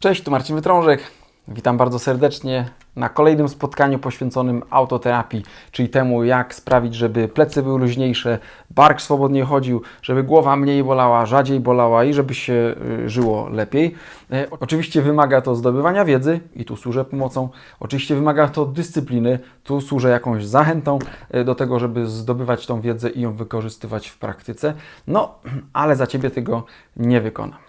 Cześć, tu Marcin Wytrążek. Witam bardzo serdecznie na kolejnym spotkaniu poświęconym autoterapii, czyli temu, jak sprawić, żeby plecy były luźniejsze, bark swobodnie chodził, żeby głowa mniej bolała, rzadziej bolała i żeby się y, żyło lepiej. E, Oczywiście wymaga to zdobywania wiedzy i tu służę pomocą. Oczywiście wymaga to dyscypliny, tu służę jakąś zachętą e, do tego, żeby zdobywać tą wiedzę i ją wykorzystywać w praktyce. No, ale za Ciebie tego nie wykonam.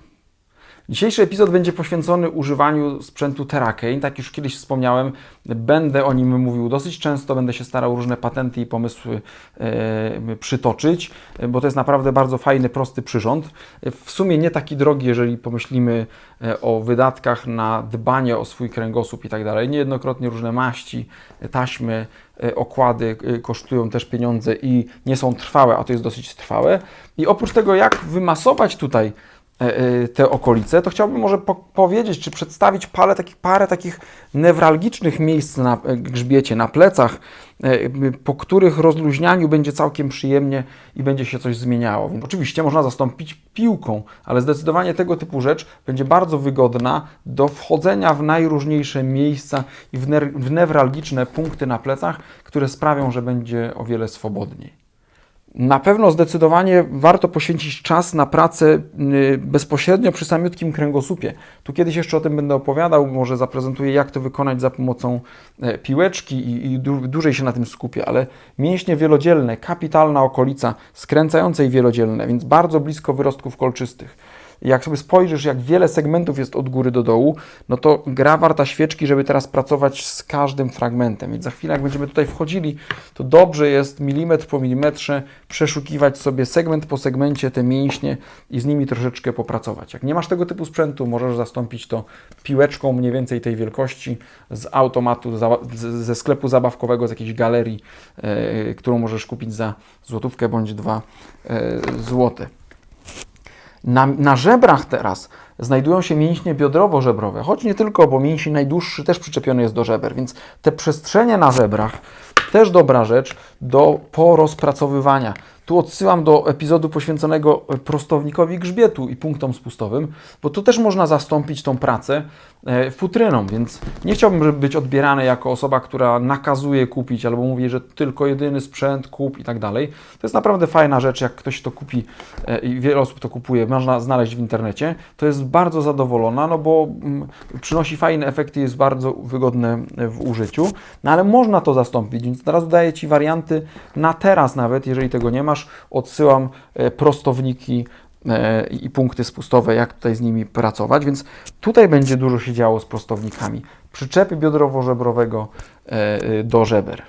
Dzisiejszy epizod będzie poświęcony używaniu sprzętu Terrakein. Tak już kiedyś wspomniałem, będę o nim mówił dosyć często, będę się starał różne patenty i pomysły e, przytoczyć, bo to jest naprawdę bardzo fajny, prosty przyrząd. W sumie nie taki drogi, jeżeli pomyślimy e, o wydatkach na dbanie o swój kręgosłup i tak dalej. Niejednokrotnie różne maści, taśmy, e, okłady e, kosztują też pieniądze i nie są trwałe, a to jest dosyć trwałe. I oprócz tego, jak wymasować tutaj te okolice, to chciałbym może po powiedzieć, czy przedstawić parę takich, parę takich newralgicznych miejsc na e, grzbiecie, na plecach, e, po których rozluźnianiu będzie całkiem przyjemnie i będzie się coś zmieniało. Więc oczywiście można zastąpić piłką, ale zdecydowanie tego typu rzecz będzie bardzo wygodna do wchodzenia w najróżniejsze miejsca i w, ner- w newralgiczne punkty na plecach, które sprawią, że będzie o wiele swobodniej. Na pewno zdecydowanie warto poświęcić czas na pracę y, bezpośrednio przy samiutkim kręgosłupie. Tu kiedyś jeszcze o tym będę opowiadał, może zaprezentuję, jak to wykonać za pomocą e, piłeczki i, i dłu- dłużej się na tym skupię, ale mięśnie wielodzielne, kapitalna okolica, skręcające i wielodzielne, więc bardzo blisko wyrostków kolczystych. Jak sobie spojrzysz, jak wiele segmentów jest od góry do dołu, no to gra warta świeczki, żeby teraz pracować z każdym fragmentem. Więc za chwilę, jak będziemy tutaj wchodzili, to dobrze jest milimetr po milimetrze przeszukiwać sobie segment po segmencie te mięśnie i z nimi troszeczkę popracować. Jak nie masz tego typu sprzętu, możesz zastąpić to piłeczką mniej więcej tej wielkości z automatu, ze sklepu zabawkowego, z jakiejś galerii, e, którą możesz kupić za złotówkę bądź dwa e, złote. Na, na żebrach teraz znajdują się mięśnie biodrowo-żebrowe, choć nie tylko, bo mięsień najdłuższy też przyczepiony jest do żeber, więc te przestrzenie na żebrach też dobra rzecz do porozpracowywania. Tu odsyłam do epizodu poświęconego prostownikowi grzbietu i punktom spustowym, bo tu też można zastąpić tą pracę e, futryną, więc nie chciałbym, być odbierany jako osoba, która nakazuje kupić albo mówi, że tylko jedyny sprzęt kup i tak dalej. To jest naprawdę fajna rzecz, jak ktoś to kupi e, i wiele osób to kupuje, można znaleźć w internecie, to jest bardzo zadowolona, no bo mm, przynosi fajne efekty, jest bardzo wygodne w użyciu, no ale można to zastąpić, więc teraz daję Ci warianty na teraz nawet, jeżeli tego nie masz, odsyłam e, prostowniki e, i punkty spustowe, jak tutaj z nimi pracować, więc tutaj będzie dużo się działo z prostownikami. Przyczepy biodrowo-żebrowego e, do żeber.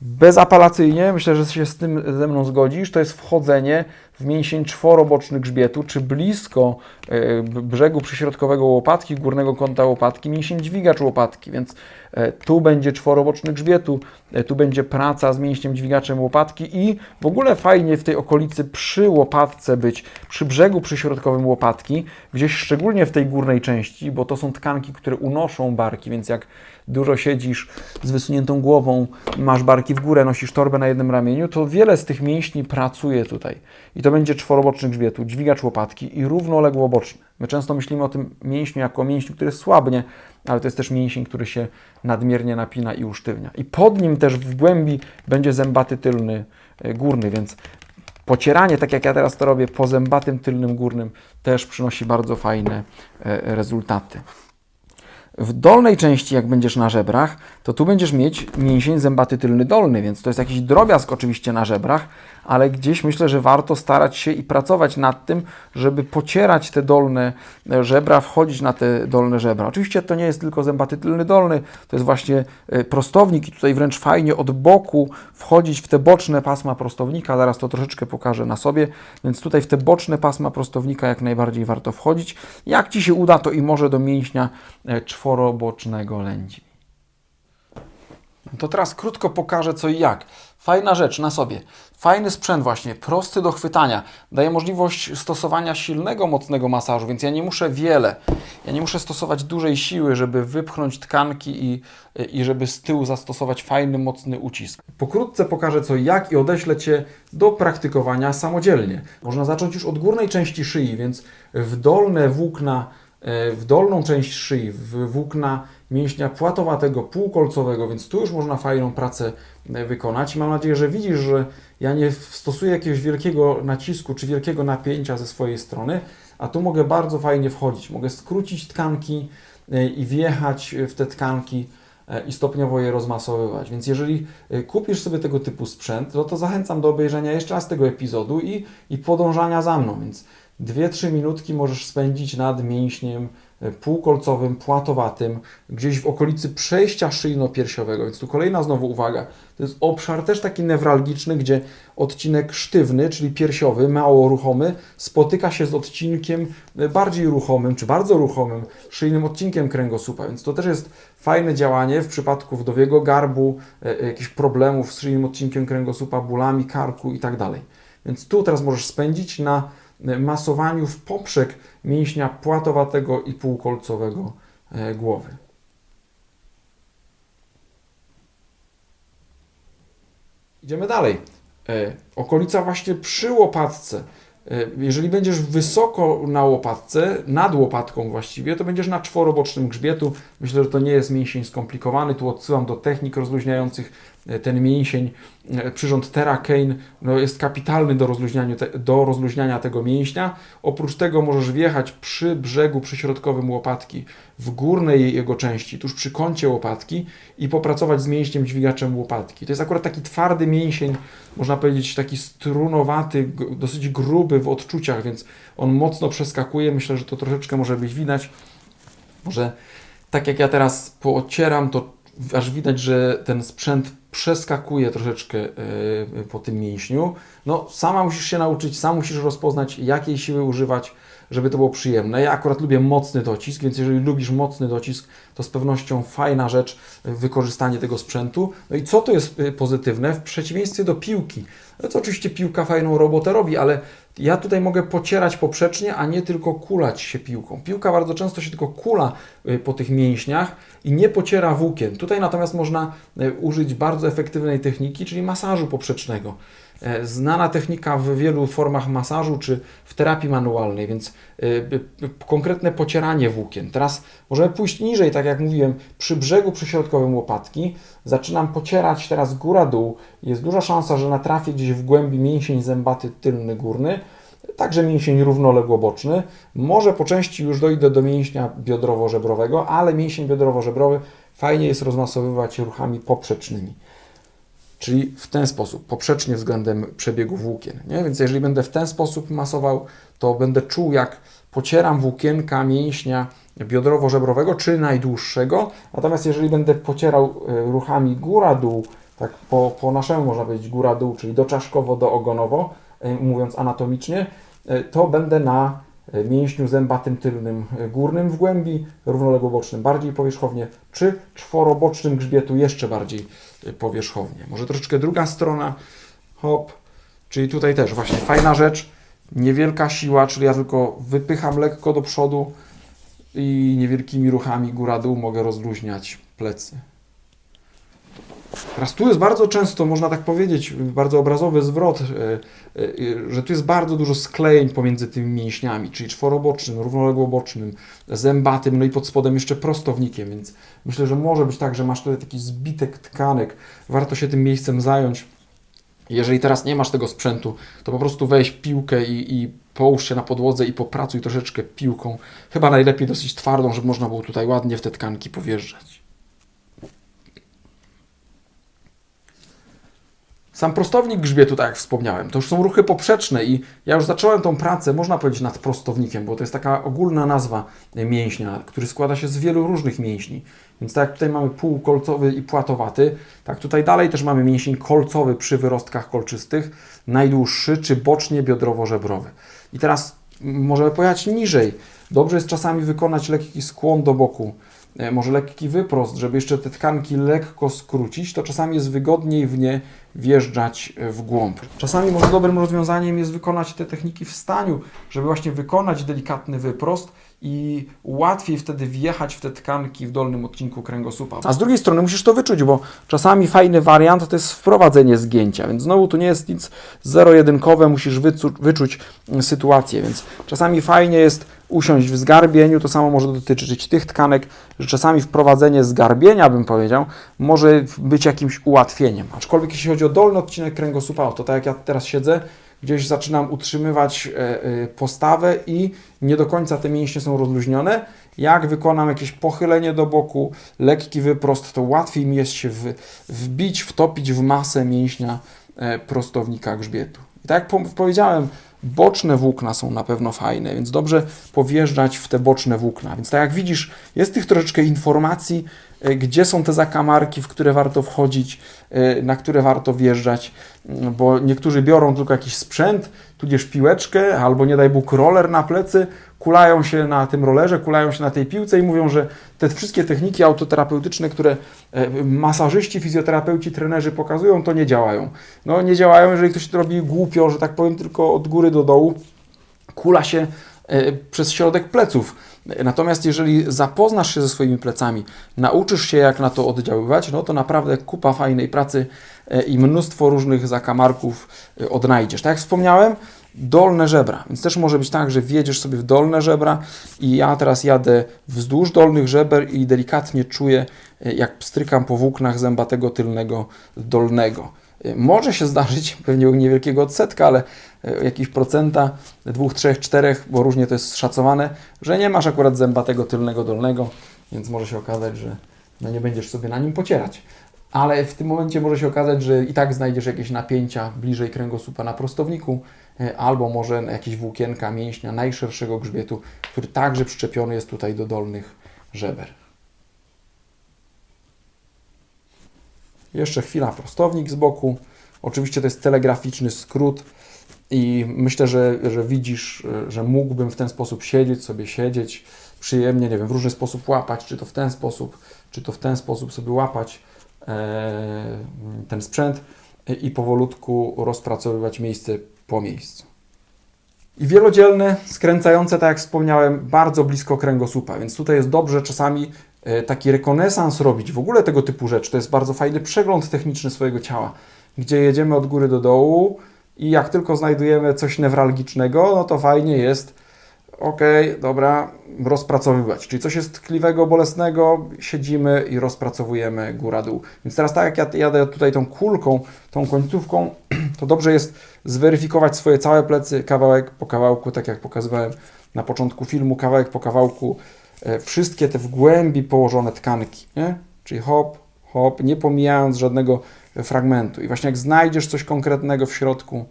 Bezapelacyjnie, myślę, że się z tym ze mną zgodzisz, to jest wchodzenie mięsień czworoboczny grzbietu, czy blisko e, brzegu przyśrodkowego łopatki, górnego kąta łopatki, mięsień dźwigacz łopatki, więc e, tu będzie czworoboczny grzbietu, e, tu będzie praca z mięśniem dźwigaczem łopatki i w ogóle fajnie w tej okolicy przy łopatce być, przy brzegu przyśrodkowym łopatki, gdzieś szczególnie w tej górnej części, bo to są tkanki, które unoszą barki, więc jak dużo siedzisz z wysuniętą głową, masz barki w górę, nosisz torbę na jednym ramieniu, to wiele z tych mięśni pracuje tutaj. I to będzie czworoboczny grzbietu, dźwigacz łopatki i równoległoboczny. My często myślimy o tym mięśniu jako o mięśniu, który słabnie, ale to jest też mięsień, który się nadmiernie napina i usztywnia. I pod nim też w głębi będzie zębaty tylny e, górny, więc pocieranie, tak jak ja teraz to robię, po zębatym tylnym górnym też przynosi bardzo fajne e, rezultaty. W dolnej części, jak będziesz na żebrach, to tu będziesz mieć mięsień zębaty tylny dolny, więc to jest jakiś drobiazg oczywiście na żebrach, ale gdzieś myślę, że warto starać się i pracować nad tym, żeby pocierać te dolne e, żebra, wchodzić na te dolne żebra. Oczywiście to nie jest tylko zębaty tylny dolny, to jest właśnie e, prostownik i tutaj wręcz fajnie od boku wchodzić w te boczne pasma prostownika, zaraz to troszeczkę pokażę na sobie, więc tutaj w te boczne pasma prostownika jak najbardziej warto wchodzić. Jak Ci się uda, to i może do mięśnia e, czworobocznego lędźwi. To teraz krótko pokażę co i jak. Fajna rzecz na sobie. Fajny sprzęt właśnie, prosty do chwytania. Daje możliwość stosowania silnego, mocnego masażu, więc ja nie muszę wiele. Ja nie muszę stosować dużej siły, żeby wypchnąć tkanki i, i żeby z tyłu zastosować fajny, mocny ucisk. Pokrótce pokażę co jak i odeślę Cię do praktykowania samodzielnie. Można zacząć już od górnej części szyi, więc w dolne włókna e, w dolną część szyi, w włókna mięśnia płatowatego, półkolcowego, więc tu już można fajną pracę wykonać. I mam nadzieję, że widzisz, że ja nie stosuję jakiegoś wielkiego nacisku czy wielkiego napięcia ze swojej strony, a tu mogę bardzo fajnie wchodzić. Mogę skrócić tkanki e, i wjechać w te tkanki e, i stopniowo je rozmasowywać. Więc jeżeli e, kupisz sobie tego typu sprzęt, no to zachęcam do obejrzenia jeszcze raz tego epizodu i, i podążania za mną. Więc 2-3 minutki możesz spędzić nad mięśniem e, półkolcowym, płatowatym, gdzieś w okolicy przejścia szyjno-piersiowego. Więc tu kolejna znowu uwaga. To jest obszar też taki newralgiczny, gdzie odcinek sztywny, czyli piersiowy, mało ruchomy, spotyka się z odcinkiem e, bardziej ruchomym, czy bardzo ruchomym, szyjnym odcinkiem kręgosłupa. Więc to też jest fajne działanie w przypadku wdowiego garbu, e, jakichś problemów z szyjnym odcinkiem kręgosłupa, bólami karku i tak dalej. Więc tu teraz możesz spędzić na masowaniu w poprzek mięśnia płatowatego i półkolcowego e, głowy. Idziemy dalej. E, okolica właśnie przy łopatce. E, jeżeli będziesz wysoko na łopatce, nad łopatką właściwie, to będziesz na czworobocznym grzbietu. Myślę, że to nie jest mięsień skomplikowany. Tu odsyłam do technik rozluźniających ten mięsień. E, Przyrząd Terracane no, jest kapitalny do rozluźniania, te, do rozluźniania tego mięśnia. Oprócz tego możesz wjechać przy brzegu przyśrodkowym łopatki, w górnej jego części, tuż przy kącie łopatki i popracować z mięśniem dźwigaczem łopatki. To jest akurat taki twardy mięsień, można powiedzieć taki strunowaty, dosyć gruby w odczuciach, więc on mocno przeskakuje. Myślę, że to troszeczkę może być widać. Może tak jak ja teraz poocieram, to aż widać, że ten sprzęt przeskakuje troszeczkę e, po tym mięśniu. No, sama musisz się nauczyć, sam musisz rozpoznać, jakiej siły używać, żeby to było przyjemne. Ja akurat lubię mocny docisk, więc jeżeli lubisz mocny docisk, to z pewnością fajna rzecz e, wykorzystanie tego sprzętu. No i co tu jest e, pozytywne? W przeciwieństwie do piłki. No to oczywiście piłka fajną robotę robi, ale ja tutaj mogę pocierać poprzecznie, a nie tylko kulać się piłką. Piłka bardzo często się tylko kula y, po tych mięśniach i nie pociera włókien. Tutaj natomiast można użyć bardzo efektywnej techniki, czyli masażu poprzecznego. E, Znana technika w wielu formach masażu czy w terapii manualnej, więc y, konkretne pocieranie włókien. Teraz możemy pójść niżej, tak jak mówiłem, przy brzegu przyśrodkowym łopatki. Zaczynam pocierać teraz góra-dół. Jest duża szansa, że natrafię gdzieś w głębi mięsień zębaty tylny górny, także mięsień równoległoboczny. Może po części już dojdę do mięśnia biodrowo-żebrowego, ale mięsień biodrowo-żebrowy fajnie jest rozmasowywać ruchami poprzecznymi. Czyli w ten sposób, poprzecznie względem przebiegu włókien. Nie? Więc jeżeli będę w ten sposób masował, to będę czuł, jak pocieram włókienka mięśnia biodrowo-żebrowego, czy najdłuższego. Natomiast jeżeli będę pocierał e, ruchami góra-dół, tak po, po naszemu można powiedzieć góra-dół, czyli doczaszkowo, doogonowo, e, mówiąc anatomicznie, e, to będę na mięśniu zębatym tylnym górnym w głębi, równoległobocznym bardziej powierzchownie, czy czworobocznym grzbietu jeszcze bardziej e, powierzchownie. Może troszeczkę druga strona, hop, czyli tutaj też właśnie fajna rzecz, niewielka siła, czyli ja tylko wypycham lekko do przodu i niewielkimi ruchami góra-dół mogę rozluźniać plecy. Teraz tu jest bardzo często, można tak powiedzieć, bardzo obrazowy zwrot, e, e, że tu jest bardzo dużo sklejeń pomiędzy tymi mięśniami, czyli czworobocznym, równoległobocznym, zębatym, no i pod spodem jeszcze prostownikiem, więc myślę, że może być tak, że masz tutaj taki zbitek tkanek, warto się tym miejscem zająć. Jeżeli teraz nie masz tego sprzętu, to po prostu weź piłkę i, i połóż się na podłodze i popracuj troszeczkę piłką. Chyba najlepiej dosyć twardą, żeby można było tutaj ładnie w te tkanki powjeżdżać. Sam prostownik grzbietu, tak jak wspomniałem, to już są ruchy poprzeczne i ja już zacząłem tą pracę, można powiedzieć, nad prostownikiem, bo to jest taka ogólna nazwa mięśnia, który składa się z wielu różnych mięśni. Więc tak jak tutaj mamy półkolcowy i płatowaty, tak tutaj dalej też mamy mięsień kolcowy przy wyrostkach kolczystych, najdłuższy czy bocznie biodrowo-żebrowy. I teraz możemy pojechać niżej. Dobrze jest czasami wykonać lekki skłon do boku, może lekki wyprost, żeby jeszcze te tkanki lekko skrócić, to czasami jest wygodniej w nie wjeżdżać e, w głąb. Czasami może dobrym rozwiązaniem jest wykonać te techniki w staniu, żeby właśnie wykonać delikatny wyprost i łatwiej wtedy wjechać w te tkanki w dolnym odcinku kręgosłupa. A z drugiej strony musisz to wyczuć, bo czasami fajny wariant to jest wprowadzenie zgięcia, więc znowu tu nie jest nic zero-jedynkowe, musisz wyczuć mm, sytuację, więc czasami fajnie jest usiąść w zgarbieniu. To samo może dotyczyć tych tkanek, że czasami wprowadzenie zgarbienia, bym powiedział, może być jakimś ułatwieniem. Aczkolwiek jeśli chodzi o dolny odcinek kręgosłupa, to tak jak ja teraz siedzę, gdzieś zaczynam utrzymywać e, e, postawę i nie do końca te mięśnie są rozluźnione. Jak wykonam jakieś pochylenie do boku, lekki wyprost, to łatwiej mi jest się wbić, wtopić w masę mięśnia e, prostownika grzbietu. I tak jak po, powiedziałem, boczne włókna są na pewno fajne, więc dobrze powjeżdżać w te boczne włókna. Więc tak jak widzisz, jest tych troszeczkę informacji, e, gdzie są te zakamarki, w które warto wchodzić, e, na które warto wjeżdżać, m, bo niektórzy biorą tylko jakiś sprzęt, tudzież piłeczkę, albo nie daj Bóg roller na plecy, kulają się na tym rollerze, kulają się na tej piłce i mówią, że te wszystkie techniki autoterapeutyczne, które e, masażyści, fizjoterapeuci, trenerzy pokazują, to nie działają. No nie działają, jeżeli ktoś to robi głupio, że tak powiem, tylko od góry do dołu, kula się e, przez środek pleców. Natomiast jeżeli zapoznasz się ze swoimi plecami, nauczysz się jak na to oddziaływać, no to naprawdę kupa fajnej pracy e, i mnóstwo różnych zakamarków odnajdziesz. Tak jak wspomniałem, dolne żebra. Więc też może być tak, że wjedziesz sobie w dolne żebra i ja teraz jadę wzdłuż dolnych żeber i delikatnie czuję, e, jak pstrykam po włóknach zębatego tylnego dolnego. E, Może się zdarzyć, pewnie u niewielkiego odsetka, ale e, jakiś procenta, dwóch, trzech, czterech, bo różnie to jest szacowane, że nie masz akurat zębatego tylnego dolnego, więc może się okazać, że no nie będziesz sobie na nim pocierać. Ale w tym momencie może się okazać, że i tak znajdziesz jakieś napięcia bliżej kręgosłupa na prostowniku, e, albo może jakieś włókienka mięśnia najszerszego grzbietu, który także przyczepiony jest tutaj do dolnych żeber. Jeszcze chwila prostownik z boku. Oczywiście to jest telegraficzny skrót i myślę, że, że widzisz, e, że mógłbym w ten sposób siedzieć, sobie siedzieć przyjemnie, nie wiem, w różny sposób łapać, czy to w ten sposób, czy to w ten sposób sobie łapać ten sprzęt e, i powolutku rozpracowywać miejsce po miejscu. I wielodzielne, skręcające, tak jak wspomniałem, bardzo blisko kręgosłupa, więc tutaj jest dobrze czasami e, taki rekonesans robić, w ogóle tego typu rzecz. To jest bardzo fajny przegląd techniczny swojego ciała, gdzie jedziemy od góry do dołu i jak tylko znajdujemy coś newralgicznego, no to fajnie jest, ok, dobra, rozpracowywać. Czyli coś jest tkliwego, bolesnego, siedzimy i rozpracowujemy góra-dół. Więc teraz tak jak ja jadę tutaj tą kulką, tą końcówką, to dobrze jest zweryfikować swoje całe plecy kawałek po kawałku, tak jak pokazywałem na początku filmu, kawałek po kawałku, e, wszystkie te w głębi położone tkanki, nie? Czyli hop, hop, nie pomijając żadnego fragmentu. I właśnie jak znajdziesz coś konkretnego w środku,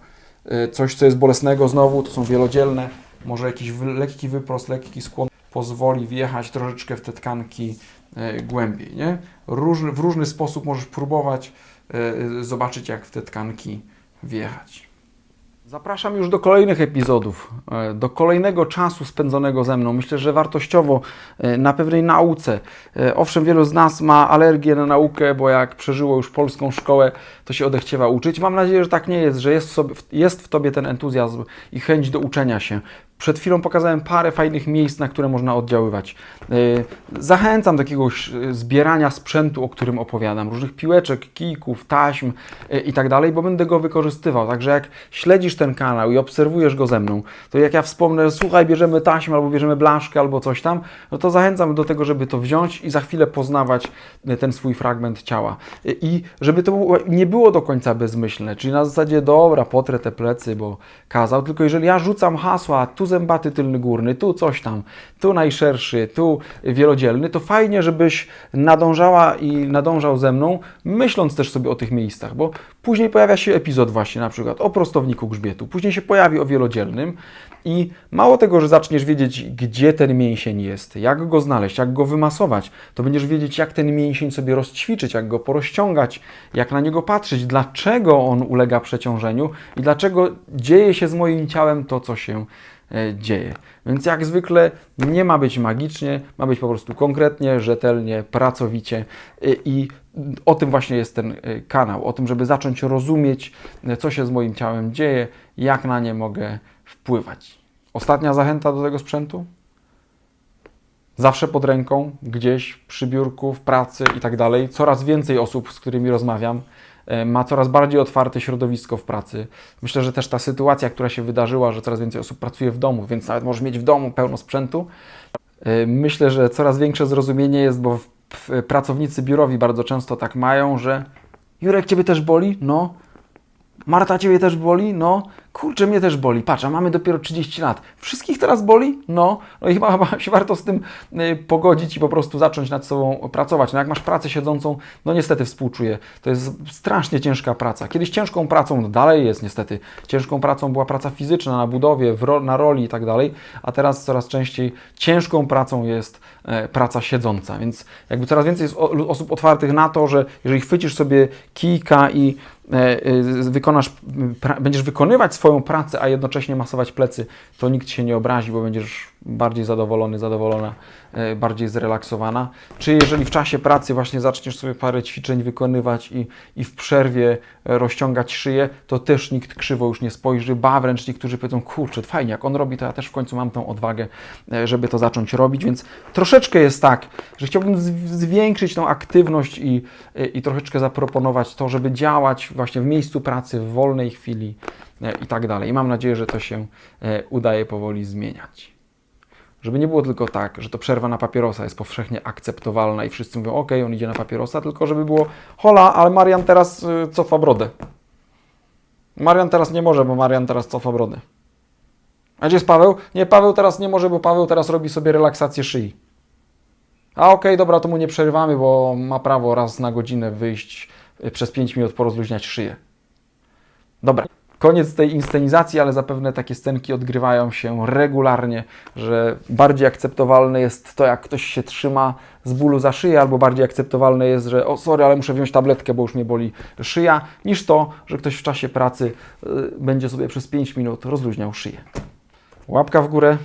e, coś, co jest bolesnego, znowu to są wielodzielne, może jakiś lekki wyprost, lekki skłon pozwoli wjechać troszeczkę w te tkanki e, głębiej, nie? W różny sposób możesz próbować e, zobaczyć, jak w te tkanki wjechać. Zapraszam już do kolejnych epizodów, e, do kolejnego czasu spędzonego ze mną. Myślę, że wartościowo na pewnej nauce. Owszem, wielu z nas ma alergię na naukę, bo jak przeżyło już polską szkołę, to się odechciewa uczyć. Mam nadzieję, że tak nie jest, że jest w, sobie, jest w Tobie ten entuzjazm i chęć do uczenia się. Przed chwilą pokazałem parę fajnych miejsc, na które można oddziaływać. Yy, Zachęcam do jakiegoś yy, zbierania sprzętu, o którym opowiadam, różnych piłeczek, kijków, taśm yy, i tak dalej, bo będę go wykorzystywał. Także jak śledzisz ten kanał i obserwujesz go ze mną, to jak ja wspomnę, słuchaj, bierzemy taśmę albo bierzemy blaszkę albo coś tam, no to zachęcam do tego, żeby to wziąć i za chwilę poznawać ten swój fragment ciała. I żeby to nie było do końca bezmyślne, czyli na zasadzie, dobra, potrę te plecy, bo kazał, tylko jeżeli ja rzucam hasła, tu zębaty tylny górny, tu coś tam, tu najszerszy, tu wielodzielny, to fajnie, żebyś nadążała i nadążał ze mną, myśląc też sobie o tych miejscach, bo później pojawia się epizod właśnie na przykład o prostowniku grzbietu, później się pojawi o wielodzielnym i mało tego, że zaczniesz wiedzieć, gdzie ten mięsień jest, jak go znaleźć, jak go wymasować, to będziesz wiedzieć, jak ten mięsień sobie rozćwiczyć, jak go porozciągać, jak na niego patrzeć, dlaczego on ulega przeciążeniu i dlaczego dzieje się z moim ciałem to, co się dzieje. Więc jak zwykle nie ma być magicznie, ma być po prostu konkretnie, rzetelnie, pracowicie e, i o tym właśnie jest ten e, kanał, o tym, żeby zacząć rozumieć, e, co się z moim ciałem dzieje, jak na nie mogę wpływać. Ostatnia zachęta do tego sprzętu? Zawsze pod ręką, gdzieś przy biurku, w pracy i tak dalej. Coraz więcej osób, z którymi rozmawiam, e, ma coraz bardziej otwarte środowisko w pracy. Myślę, że też ta sytuacja, która się wydarzyła, że coraz więcej osób pracuje w domu, więc nawet możesz mieć w domu pełno sprzętu. E, Myślę, że coraz większe zrozumienie jest, bo pracownicy biurowi bardzo często tak mają, że Jurek, ciebie też boli? No. Marta, ciebie też boli? No. Kurczę, mnie też boli. Patrz, a mamy dopiero 30 lat. Wszystkich teraz boli? No. No i chyba, się warto z tym y, pogodzić i po prostu zacząć nad sobą pracować. No jak masz pracę siedzącą, no niestety współczuję. To jest strasznie ciężka praca. Kiedyś ciężką pracą, no dalej jest niestety, ciężką pracą była praca fizyczna na budowie, ro, na roli i tak dalej, a teraz coraz częściej ciężką pracą jest e, praca siedząca. Więc jakby coraz więcej jest osób otwartych na to, że jeżeli chwycisz sobie kijka i e, e, wykonasz, będziesz wykonywać swoją pracę, a jednocześnie masować plecy, to nikt się nie obrazi, bo będziesz bardziej zadowolony, zadowolona, e, bardziej zrelaksowana. Czy jeżeli w czasie pracy właśnie zaczniesz sobie parę ćwiczeń wykonywać i, i w przerwie e, rozciągać szyję, to też nikt krzywo już nie spojrzy, ba wręcz niektórzy powiedzą, kurczę, fajnie, jak on robi, to ja też w końcu mam tą odwagę, e, żeby to zacząć robić, więc troszeczkę jest tak, że chciałbym zwiększyć tą aktywność i, i troszeczkę zaproponować to, żeby działać właśnie w miejscu pracy, w wolnej chwili i tak dalej. I mam nadzieję, że to się e, udaje powoli zmieniać. Żeby nie było tylko tak, że to przerwa na papierosa jest powszechnie akceptowalna i wszyscy mówią, ok, on idzie na papierosa, tylko żeby było, hola, ale Marian teraz y, cofa brodę. Marian teraz nie może, bo Marian teraz cofa brodę. A gdzie jest Paweł? Nie, Paweł teraz nie może, bo Paweł teraz robi sobie relaksację szyi. A okej, dobra, to mu nie przerywamy, bo ma prawo raz na godzinę wyjść przez 5 minut porozluźniać szyję. Dobra, koniec tej inscenizacji, ale zapewne takie scenki odgrywają się regularnie, że bardziej akceptowalne jest to, jak ktoś się trzyma z bólu za szyję, albo bardziej akceptowalne jest, że o sorry, ale muszę wziąć tabletkę, bo już mnie boli szyja, niż to, że ktoś w czasie pracy y, będzie sobie przez 5 minut rozluźniał szyję. Łapka w górę.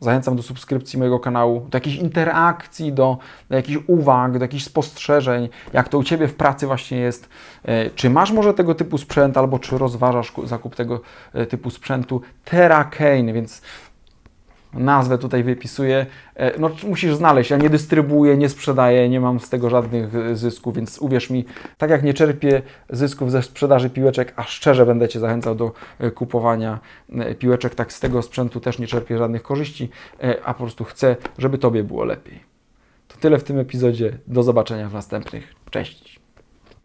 Zachęcam do subskrypcji mojego kanału, do jakichś interakcji, do, do jakichś uwag, do jakichś spostrzeżeń, jak to u Ciebie w pracy właśnie jest. E, Czy masz może tego typu sprzęt, albo czy rozważasz ku- zakup tego e, typu sprzętu? TerraCane, więc nazwę tutaj wypisuję. E, No, musisz znaleźć. Ja nie dystrybuuję, nie sprzedaję, nie mam z tego żadnych e, zysków, więc uwierz mi, tak jak nie czerpię zysków ze sprzedaży piłeczek, a szczerze będę Cię zachęcał do e, kupowania piłeczek, tak z tego sprzętu też nie czerpię żadnych korzyści, a po prostu chcę, żeby Tobie było lepiej. To tyle w tym epizodzie. Do zobaczenia w następnych. Cześć!